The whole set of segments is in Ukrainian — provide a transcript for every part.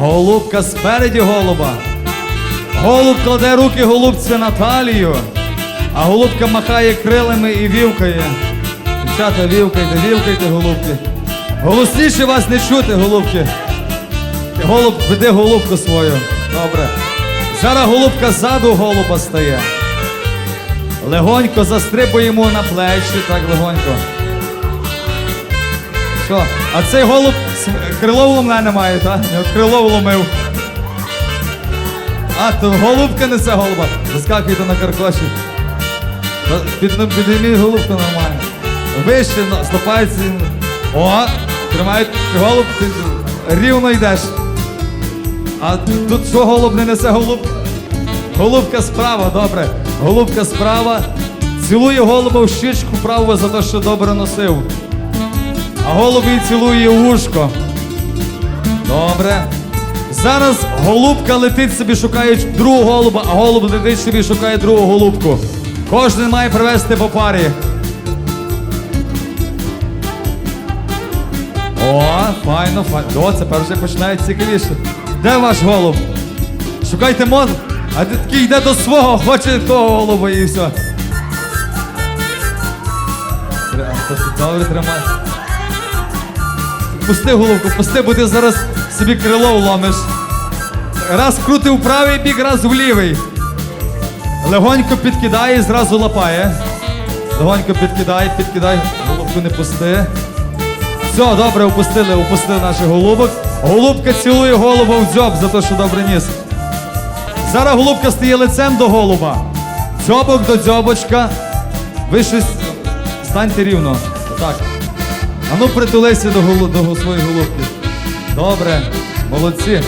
Голубка спереді голуба. Голуб кладе руки голубці на талію, а голубка махає крилами і вівкає. Дівчата, вівкайте, вівкайте, голубки. Голосніше вас не чути, голубки. Голуб веде голубку свою. Добре. Зараз голубка ззаду голуба стає. Легонько застрибує йому на плечі, так легонько. Що? А цей голуб крило вломлене має, так? Крило вломив. А, то голубка несе голуба. Заскакуйте на каркоші. Під, підійміть голубку нормально. Вище, стопається. О, тримають голуб, ти рівно йдеш. А тут що голуб не несе голуб? Голубка справа, добре. Голубка справа. Цілує голуба в щічку праву за те, що добре носив. А голуб їй цілує вушко. Добре. Зараз голубка летить собі, шукає другого голуба, а голуб летить собі, шукає другу голубку. Кожен має привезти по парі. О, файно, файно. О, це перше починає цікавіше. Де ваш голуб? Шукайте мод. А ти такий йде до свого, хоче того голуба і все. Добре, тримай. Пусти головку, пусти, бо ти зараз собі крило вломиш. Раз крути в правий бік, раз в лівий. Легонько підкидає і зразу лапає. Легонько підкидай, підкидай, головку не пусти. Все, добре, опустили, опустили наших голубок. Голубка цілує голуба в дзьоб за те, що добре ніс. Зараз голубка стає лицем до голуба. Дзьобок до дзьобочка. Ви щось станьте рівно. Так. А ну притулися до, голу, до своєї голубки. Добре, молодці.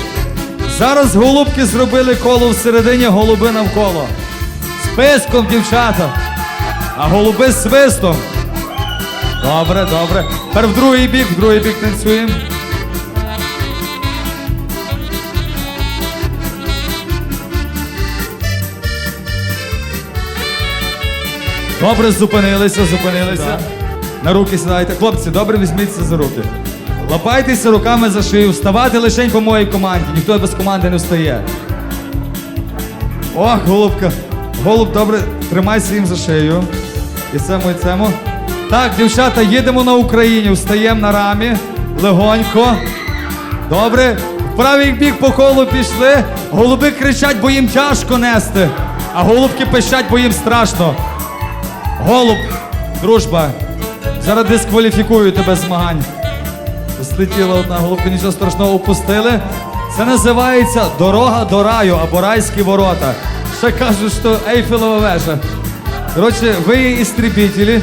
Зараз голубки зробили коло всередині, голуби навколо. Списком, дівчата. А голуби з свистом. Добре, добре. Тепер в другий бік, в другий бік танцюємо. Добре, зупинилися, зупинилися. На руки сідайте. Хлопці, добре візьміться за руки. Лапайтеся руками за шию, вставати лише по моїй команді. Ніхто без команди не встає. Ох, голубка. Голуб, добре, тримайся їм за шию. І цьому, і цьому. Так, дівчата, їдемо на Україні, встаємо на рамі. Легонько. Добре. В правий бік по колу пішли. Голуби кричать, бо їм тяжко нести. А голубки пищать, бо їм страшно. Голуб, дружба. Зараз дискваліфікую тебе змагань. Слетіла одна голубка, нічого страшного опустили. Це називається дорога до раю або райські ворота. Ще кажуть, що Ейфелева вежа. Коротше, ви є істребітелі.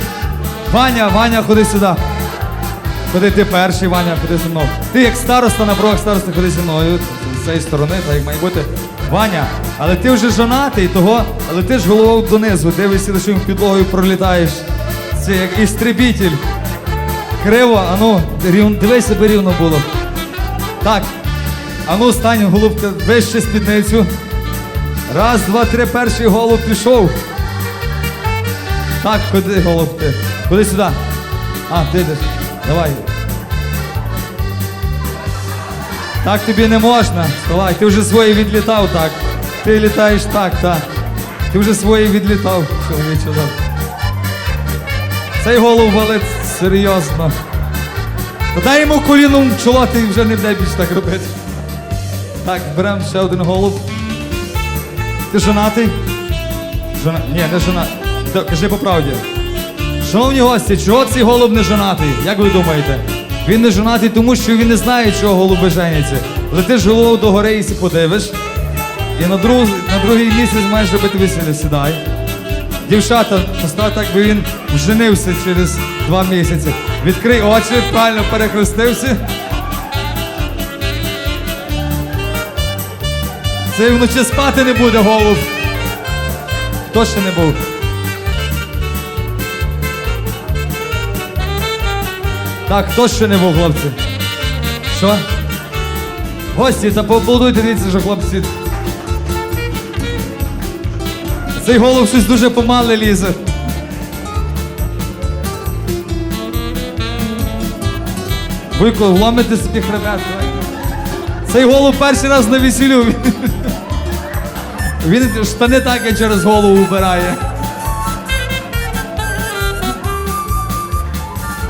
Ваня, Ваня, ходи сюди. Ходи ти перший, Ваня, ходи зі мною. Ти як староста на правах старости ходи зі мною. З цієї сторони, так як має бути. Ваня, але ти вже жонатий, того, але ти ж головою донизу, дивишся, лише підлогою пролітаєш. Це як істребітель. Криво, ану, рівно, дивись, рівно було. Так. Ану, стань, голубка, вище спідницю. Раз, два, три, перший голуб пішов. Так, ходи, голуб ти. Ходи сюди. А, ти йдеш. Давай. Так тобі не можна. Давай, ти вже свої відлітав так. Ти літаєш так, так. Ти вже свої відлітав, чоловіче. Цей голов валить серйозно. Подай йому коліном в чоло, ти вже не буде більше так робити. Так, беремо ще один голуб. Ти жонатий? Жона... Ні, не жонатий. Та, Кажи по правді. Шановні гості, чого цей голуб не жонатий? Як ви думаєте? Він не жонатий, тому що він не знає, чого голуби женяться. Летиш головою до гори і подивиш. І на, друг... на другий місяць маєш робити весілля, сідай. Дівчата, постав так, би він женився через два місяці. Відкрий очі, правильно перехрестився. Це вночі спати не буде голуб. Хто ще не був? Так, хто ще не був, хлопці? Що? Гості, та поаплодуйте, дивіться, що хлопці. Цей голуб щось дуже помале лізе. Вуйко, вломите собі хребет. Цей голуб перший раз на весіллю. Він штани так і через голову вбирає.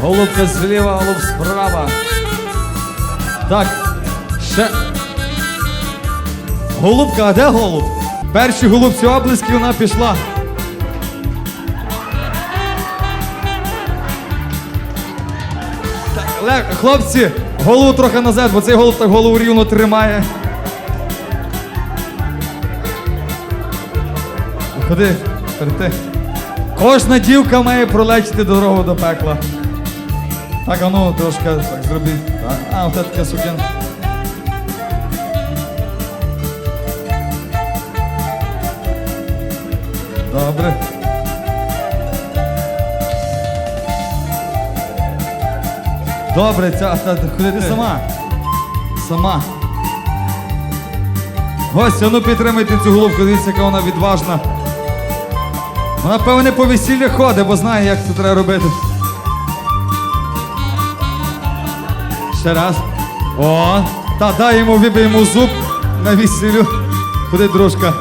Голубка зліва, голуб справа. Так, ще. Голубка, а де голуб? Перші голубці облиски вона пішла. Хлопці, голову трохи назад, бо цей голуб так голову рівно тримає. Ходи, перейти. Кожна дівка має пролечити дорогу до пекла. Так, а ну трошки так зробіть. Так. А, оце таке сукін. Добре. Добре, ця, ходи ти сама. Сама. Гостя, ну підтримайте цю головку, дивіться, яка вона відважна. Вона, певне, по весіллях ходить, бо знає, як це треба робити. Ще раз. О, та дай йому вибий зуб на весіллю. Ходи, дружка.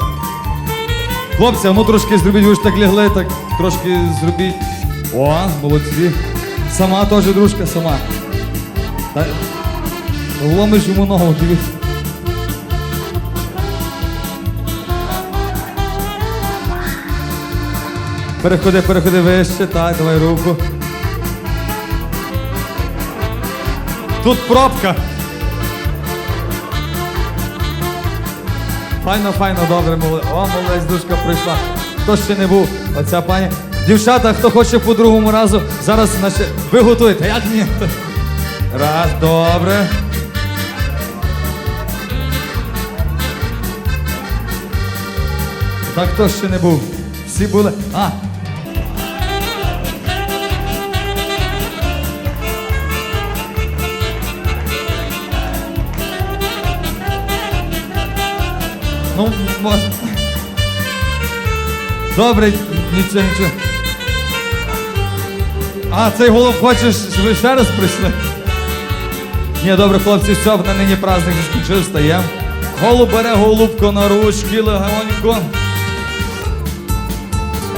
Хлопці, а ну трошки зробіть, ви ж так лягли, так трошки зробіть. О, молодці. Сама теж, дружка, сама. Та... Ломиш йому ногу, дивись. Переходи, переходи вище, так, давай руку. Тут пробка. Файно, файно, добре. О, молодець, душка прийшла. Хто ще не був? Оця пані. Дівчата, хто хоче по другому разу, зараз наче. Ви готуєте, як ні? Раз, добре. Так хто ще не був? Всі були. А, Ну, може. Добре, нічого, нічого. А, цей голов хочеш, щоб ви ще раз прийшли? Ні, добре, хлопці, все, на нині праздник закінчив, стаємо. Голуб бере голубко на ручки, легонько.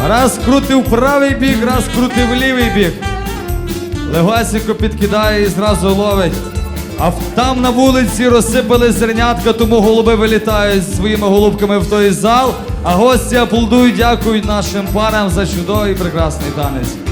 Раз крути в правий бік, раз крути в лівий бік. Легасенько підкидає і зразу ловить. А там на вулиці розсипали зернятка, тому голуби вилітають своїми голубками в той зал, а гості аплодують, дякують нашим парам за чудовий прекрасний танець.